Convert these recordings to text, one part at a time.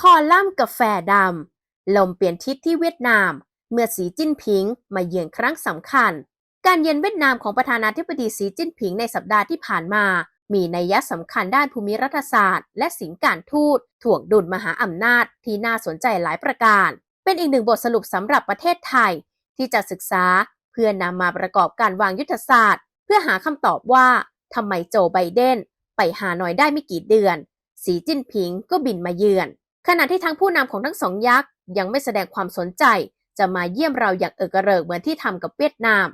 คอลัมน์กาแฟดำ ลมเปลี่ยนทิศที่เวียดนาม เมื่อสีจิ้นผิงมาเยือนครั้งสำคัญ การเยือนเวียดนามของประธานาธิบดีสีจิ้นผิงในสัปดาห์ที่ผ่านมา มีนัยยะสำคัญด้านภูมิรัฐศาสตร์ และสิงการทูตถ่วงดุลมหาอำนาจที่น่าสนใจหลายประการ เป็นอีกหนึ่งบทสรุปสำหรับประเทศไทย ที่จะศึกษาเพื่อนำมาประกอบการวางยุทธศาสตร์ เพื่อหาคำตอบว่าทำไมโจไบเดนไปหาหน่อยได้ไม่กี่เดือน สีจิ้นผิงก็บินมาเยือน ขณะที่ทั้งผู้นำของทั้งสองยักษ์ยังไม่แสดงความสนใจ จะมาเยี่ยมเราอย่างเอิกระเริกเหมือนที่ทำกับเวียดนาม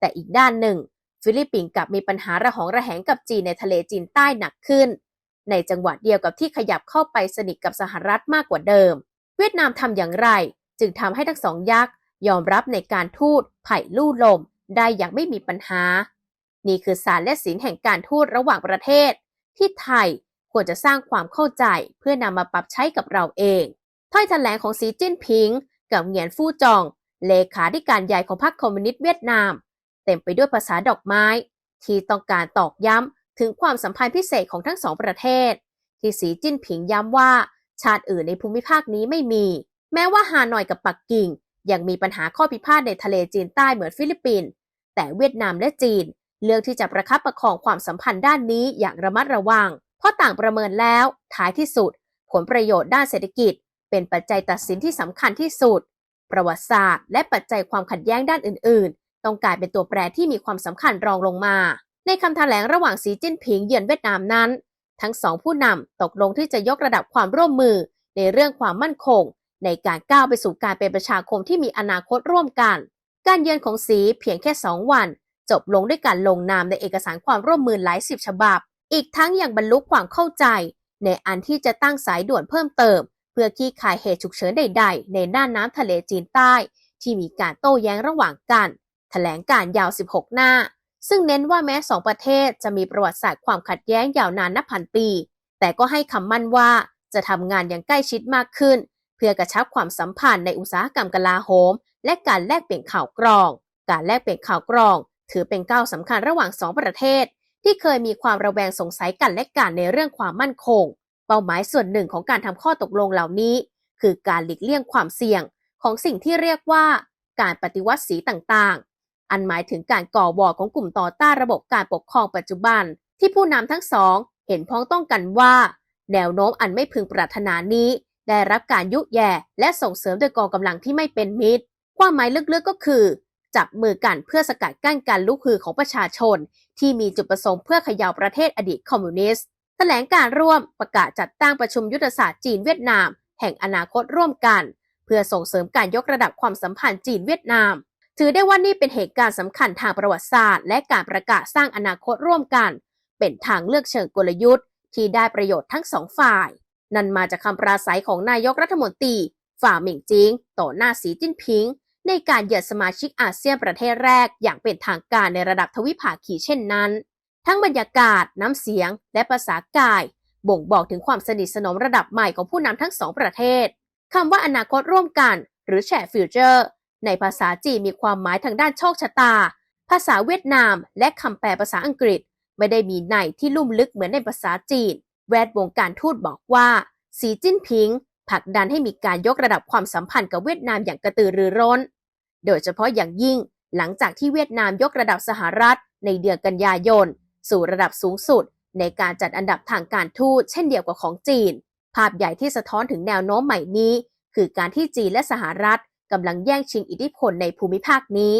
แต่อีกด้านหนึ่ง ฟิลิปปินส์กลับมีปัญหาระหองระแหงกับจีนในทะเลจีนใต้หนักขึ้น ในจังหวะเดียวกับที่ขยับเข้าไปสนิทกับสหรัฐมากกว่าเดิม เวียดนามทำอย่างไร จึงทำให้ทั้งสองยักษ์ยอมรับในการทูตไผ่ลู่ลม ได้อย่างไม่มีปัญหา นี่คือสารและศิลแห่งการทูตระหว่างประเทศ ที่ไทย ควรจะสร้างความเข้าใจเพื่อนำมาปรับใช้กับเราเอง ถ้อยแถลงของสีจิ้นผิง กับเหงียนฟู่จอง เลขาธิการใหญ่ของพรรคคอมมิวนิสต์เวียดนาม เต็มไปด้วยภาษาดอกไม้ ที่ต้องการตอกย้ำถึงความสัมพันธ์พิเศษของทั้งสองประเทศ ที่สีจิ้นผิงย้ำว่า ชาติอื่นในภูมิภาคนี้ไม่มี แม้ว่าฮานอยกับปักกิ่ง ยังมีปัญหาข้อพิพาทในทะเลจีนใต้เหมือนฟิลิปปินส์แต่เวียดนามและจีนเลือกที่จะประคับประคองความสัมพันธ์ด้านนี้อย่างระมัดระวัง เพราะต่างประเมินแล้วท้ายที่สุด ผลประโยชน์ด้านเศรษฐกิจ เป็นปัจจัยตัดสินที่สำคัญที่สุด ประวัติศาสตร์ และปัจจัยความขัดแย้งด้านอื่น ๆ ต้องกลายเป็นตัวแปรที่มีความสำคัญรองลงมา ในคำแถลงระหว่างสีจิ้นผิงเยือนเวียดนามนั้น ทั้งสองผู้นำตกลงที่จะยกระดับความร่วมมือ ในเรื่องความมั่นคง ในการก้าวไปสู่การเป็นประชาคมที่มีอนาคตร่วมกัน การเยือนของสีเพียงแค่สองวัน จบลงด้วยการลงนามในเอกสารความร่วมมือหลายสิบฉบับ อีกทั้งยังบรรลุความเข้าใจ ในอันที่จะตั้งสายด่วนเพิ่มเติม เพื่อขี้คายเหตุฉุกเฉินใด ๆ ในน่านน้ำทะเลจีนใต้ ที่มีการโต้แย้งระหว่างกันแถลงการยาว 16 หน้า ซึ่งเน้นว่าแม้สองประเทศจะมีประวัติศาสตร์ความขัดแย้งยาวนานนับพันปี แต่ก็ให้คำมั่นว่าจะทำงานอย่างใกล้ชิดมากขึ้น เพื่อกระชับความสัมพันธ์ในอุตสาหกรรมกลาโหม และการแลกเปลี่ยนข่าวกรอง การแลกเปลี่ยนข่าวกรอง ถือเป็นก้าวสำคัญระหว่างสองประเทศ ที่เคยมีความระแวงสงสัยกันและกันในเรื่องความมั่นคง เป้าหมายส่วนหนึ่งของการทำข้อตกลงเหล่านี้ คือการหลีกเลี่ยงความเสี่ยง ของสิ่งที่เรียกว่าการปฏิวัติสีต่างๆ อันหมายถึงการก่อวอร์ของกลุ่มต่อต้านระบบการปกครองปัจจุบัน ที่ผู้นำทั้งสอง เห็นพ้องต้องกันว่า แนวโน้มอันไม่พึงปรารถนานี้ ได้รับการยุแย่และส่งเสริมโดยกองกำลังที่ไม่เป็นมิตร ความหมายลึกๆก็คือ จับมือกันเพื่อสกัดกั้นการลุกฮือของประชาชน ที่มีจุดประสงค์เพื่อขย่าประเทศอดีตคอมมิวนิสต์แถลงการร่วมประกาศจัดตั้งประชุมยุทธศาสตร์จีนเวียดนาม แห่งอนาคตร่วมกัน เพื่อส่งเสริมการยกระดับความสัมพันธ์จีนเวียดนาม ถือได้ว่านี่เป็นเหตุการณ์สำคัญทางประวัติศาสตร์ และการประกาศสร้างอนาคตร่วมกัน เป็นทางเลือกเชิงกลยุทธ์ ที่ได้ประโยชน์ทั้งสองฝ่าย นั่นมาจากคำปราศัยของนายกรัฐมนตรีฝ่าหมิงจิง ต่อหน้าสีจิ้นผิง ในการเยือนสมาชิกอาเซียนประเทศแรกอย่างเป็นทางการในระดับทวิภาคีเช่นนั้น ทั้งบรรยากาศ น้ำเสียง และภาษากาย บ่งบอกถึงความสนิทสนมระดับใหม่ของผู้นำทั้งสองประเทศคำว่าอนาคตร่วมกัน หรือแชร์ฟิวเจอร์ในภาษาจีนมีความหมายทางด้านโชคชะตา ภาษาเวียดนาม และคำแปลภาษาอังกฤษ ไม่ได้มีในที่ลุ่มลึกเหมือนในภาษาจีน แวดวงการทูตบอกว่า สีจิ้นผิง ผลักดันให้มีการยกระดับความสัมพันธ์กับเวียดนามอย่างกระตือรือร้น โดยเฉพาะอย่างยิ่งหลังจากที่เวียดนามยกระดับสหรัฐ ในเดือนกันยายน สู่ระดับสูงสุด ในการจัดอันดับทางการทูตเช่นเดียวกับของจีน ภาพใหญ่ที่สะท้อนถึงแนวโน้มใหม่นี้ คือการที่จีนและสหรัฐกำลังแย่งชิงอิทธิพลในภูมิภาคนี้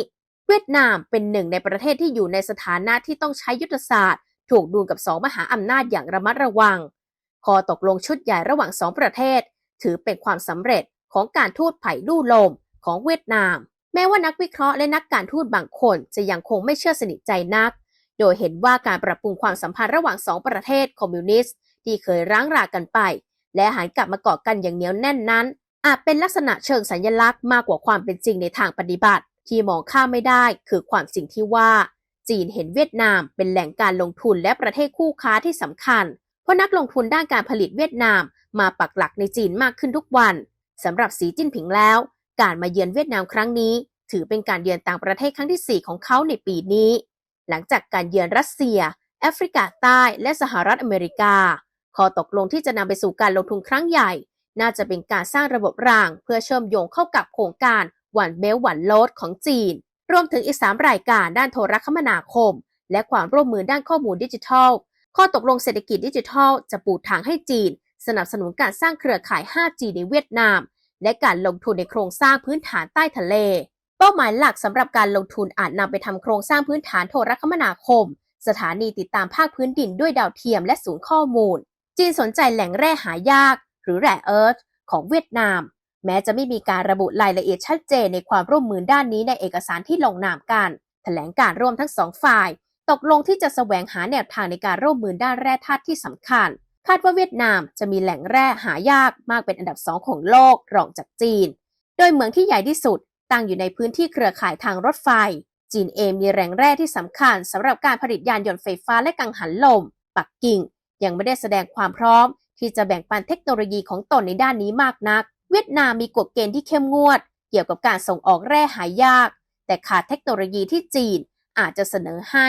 เวียดนามเป็นหนึ่งในประเทศที่อยู่ในสถานะที่ต้องใช้ยุทธศาสตร์ ถูกดูกับสองมหาอำนาจอย่างระมัดระวัง คอตกลงชุดใหญ่ระหว่างสองประเทศ ถือเป็นความสำเร็จของการทูตไผ่ลู่ลมของเวียดนาม แม้ว่านักวิเคราะห์และนักการทูตบางคนจะยังคงไม่เชื่อสนิทใจนัก โดยเห็นว่าการปรับปรุงความสัมพันธ์ระหว่างสองประเทศคอมมิวนิสต์ที่เคยร้างรากันไป และหันกลับมาเกาะกันอย่างเหนียวแน่นนั้น อาจเป็นลักษณะเชิงสัญลักษณ์มากกว่าความเป็นจริงในทางปฏิบัติ ที่มองข้ามไม่ได้คือความจริงที่ว่า จีนเห็นเวียดนามเป็นแหล่งการลงทุนและประเทศคู่ค้าที่สำคัญ เพราะนักลงทุนด้านการผลิตเวียดนาม มาปักหลักในจีนมากขึ้นทุกวันสำหรับสีจิ้นผิงแล้ว การมาเยือนเวียดนามครั้งนี้ ถือเป็นการเยือนต่างประเทศครั้งที่ 4 ของเขาในปีนี้ หลังจากการเยือนรัสเซีย แอฟริกาใต้และสหรัฐอเมริกาข้อตกลงที่จะนำไปสู่การลงทุนครั้งใหญ่ น่าจะเป็นการสร้างระบบราง เพื่อเชื่อมโยงเข้ากับโครงการวันเบลวันโลดของจีน รวมถึงอีก 3 รายการด้านโทรคมนาคม และความร่วมมือด้านข้อมูลดิจิทัล ข้อตกลงเศรษฐกิจดิจิทัล จะปูทางให้จีน สนับสนุนการสร้างเครือข่าย 5G ในเวียดนาม และการลงทุนในโครงสร้างพื้นฐานใต้ทะเล เป้าหมายหลักสำหรับการลงทุนอาจนำไปทำโครงสร้างพื้นฐานโทรคมนาคม สถานีติดตามภาคพื้นดินด้วยดาวเทียมและศูนย์ข้อมูล จีนสนใจแหล่งแร่หายาก หรือแร่เอิร์ธของเวียดนาม แม้จะไม่มีการระบุรายละเอียดชัดเจนในความร่วมมือด้านนี้ในเอกสารที่ลงนามกันแถลงการร่วมทั้งสองฝ่าย ตกลงที่จะแสวงหาแนวทางในการร่วมมือด้านแร่ธาตุที่สำคัญ คาดว่าเวียดนามจะมีแหล่งแร่หายากมากเป็นอันดับสองของโลกรองจากจีน โดยเหมืองที่ใหญ่ที่สุดตั้งอยู่ในพื้นที่เครือข่ายทางรถไฟ จีนเองมีแหล่งแร่ที่สำคัญสำหรับการผลิตยานยนต์ไฟฟ้าและกังหันลม ปักกิ่ง ยังไม่ได้แสดงความพร้อม ที่จะแบ่งปันเทคโนโลยีของตนในด้านนี้มากนัก เวียดนามมีกฎเกณฑ์ที่เข้มงวด เกี่ยวกับการส่งออกแร่หายาก แต่ขาดเทคโนโลยีที่จีนอาจจะเสนอให้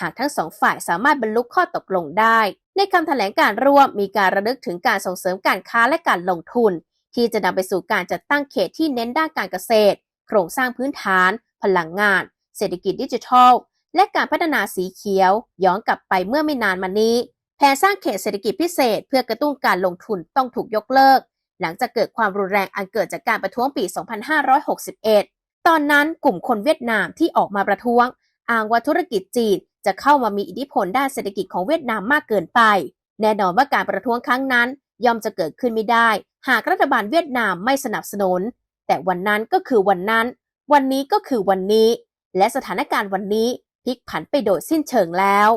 หากทั้งสองฝ่ายสามารถบรรลุข้อตกลงได้ ในคำแถลงการร่วมมีการระลึกถึงการส่งเสริมการค้าและการลงทุน ที่จะนำไปสู่การจัดตั้งเขตที่เน้นด้านการเกษตร โครงสร้างพื้นฐาน พลังงาน เศรษฐกิจดิจิทัล และการพัฒนาสีเขียว ย้อนกลับไปเมื่อไม่นานมานี้แผนสร้างเขตเศรษฐกิจพิเศษ เพื่อกระตุ้นการลงทุนต้องถูกยกเลิก หลังจากเกิดความรุนแรงอันเกิดจากการประท้วงปี 2561 ตอนนั้นกลุ่มคนเวียดนามที่ออกมาประท้วง อ้างว่าธุรกิจจีนจะเข้ามามีอิทธิพลด้านเศรษฐกิจของเวียดนามมากเกินไป แน่นอนว่าการประท้วงครั้งนั้นย่อมจะเกิดขึ้นไม่ได้ หากรัฐบาลเวียดนามไม่สนับสนุน แต่วันนั้นก็คือวันนั้น วันนี้ก็คือวันนี้ และสถานการณ์วันนี้พลิกผันไปโดยสิ้นเชิงแล้ว